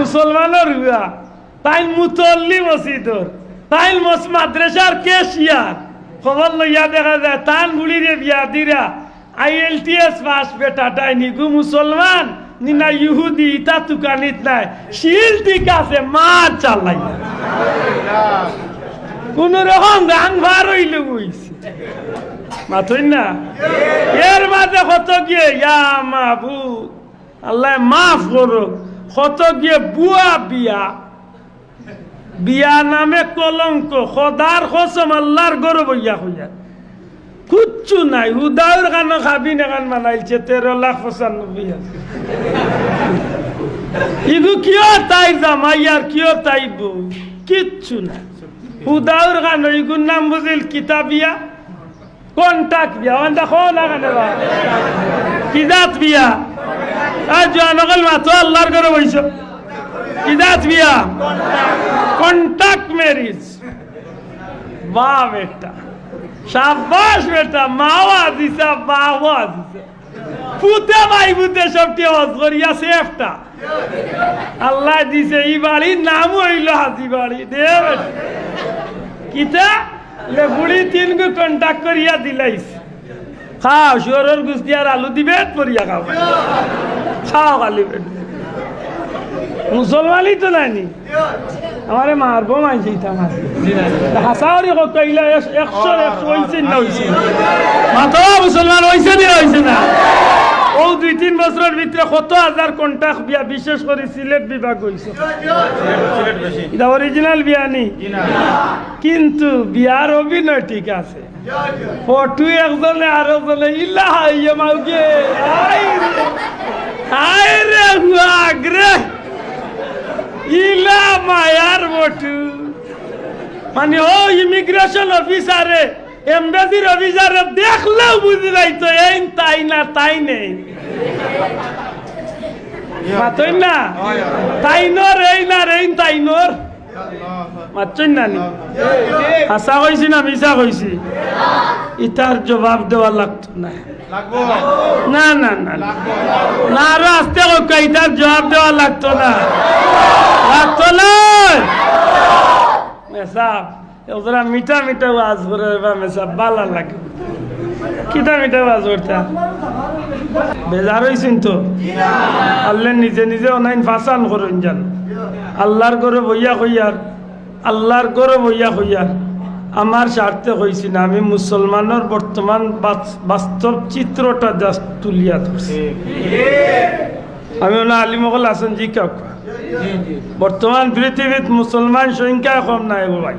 মুসলমানের হুয়া তাই মুতল্লি মসজিদর। তাই মস মাদ্রাসার কেশিয়ার। খবর লইয়া দেখা যায়, তান বুড়িরে বিয়া দিরা। আই এল পাস বেটা তাই নিগু মুসলমান, নিনা ইহুদি, ইতা তুকানিত নাই। শিল ঠিক আছে, মার চালাই। কোন রকম গান ভার হইল বুঝছি। মাথুই না? এর মাঝে কত গিয়ে, ইয়া আল্লাহ মাফ করো কত গিয়ে বুয়া বিয়া। বিয়া নামে কলঙ্ক খদার কসম আল্লাহর গরব হইয়া হইয়া। কুচ্ছু নাই হুদাউর গান খাবি না গান মানাইছে তেরো লাখ পঁচানব্বই ইগু কিয় তাই জামাইয়ার কিয় তাই বউ কিচ্ছু নাই। হুদাউর গান ইগুর নাম বুঝিল কিতাবিয়া কন্টাক্ট বিয়া ওন দেখো না কেন কিজাত বিয়া। আর জোয়ানকল মাতো আল্লাহর করে বইছ। কিজাত বিয়া কন্টাক্ট ম্যারিজ বাহ বেটা সাবাস বেটা মাওয়া দিছা বাবা দিছা। পুতে ভাই পুতে সবটি হজ করিয়া সেফটা আল্লাহ দিছে এই বাড়ির নাম হইল হাজি বাড়ি। দে কিতা? লে বুড়ি তিন গু কন্টাক্ট করিয়া দিলাইস খাও, শুয়রের গুছ দিয়ার আলু দিবে পরিয়া খাও। খালি মুসলমানই তো নাইনি আমারে মারবো মাইছি আমার হাসাওরি কইলা একশো একশো হইছে না হইছে? মাতো মুসলমান না হইছে না। ও দুই তিন বছরের ভিতরে কত হাজার কন্টাক্ট বিয়া, বিশেষ করে সিলেট বিভাগ হইছে। এটা অরিজিনাল বিয়া নি? কিন্তু বিয়ার অভিনয় ঠিক আছে। ফটু একজনে আরও জনে ইল্লা হাইয়ে মাউকে হাই রে হাই রে হুয়াগ রে ইলা মায়ার বটু। মানে ও ইমিগ্রেশন অফিসারে এমবেসির অফিসারে দেখলেও বুঝলাই তো এই তাই না, তাই নেই। মাতই না? তাই নর, এই না রে তাই নর। মাতই না নি? হাসা কইছি না, মিছা কইছি? ইতার জবাব দেওয়া লাগতো না। না না না। না, আরও আস্তে ইতার জবাব দেওয়া লাগতো না। মিঠা মিঠা ওয়াজ করে বা মেসাব, বালা লাগে। কিটা মিঠা ওয়াজ করতা বেজার হয়েছেন তো? আল্লাহ নিজে নিজে অনাইন ফাসান করুন যান আল্লাহর করে বইয়া কইয়ার, আল্লাহর করে বইয়া কইয়ার। আমার স্বার্থে কইছি না, আমি মুসলমানের বর্তমান বাস- বাস্তব চিত্রটা জাস্ট তুলিয়া ধরছি। আমি ওনা আলিমকল আছেন জি কাউ বর্তমান পৃথিবীত মুসলমান সংখ্যা কম নাই ভাই।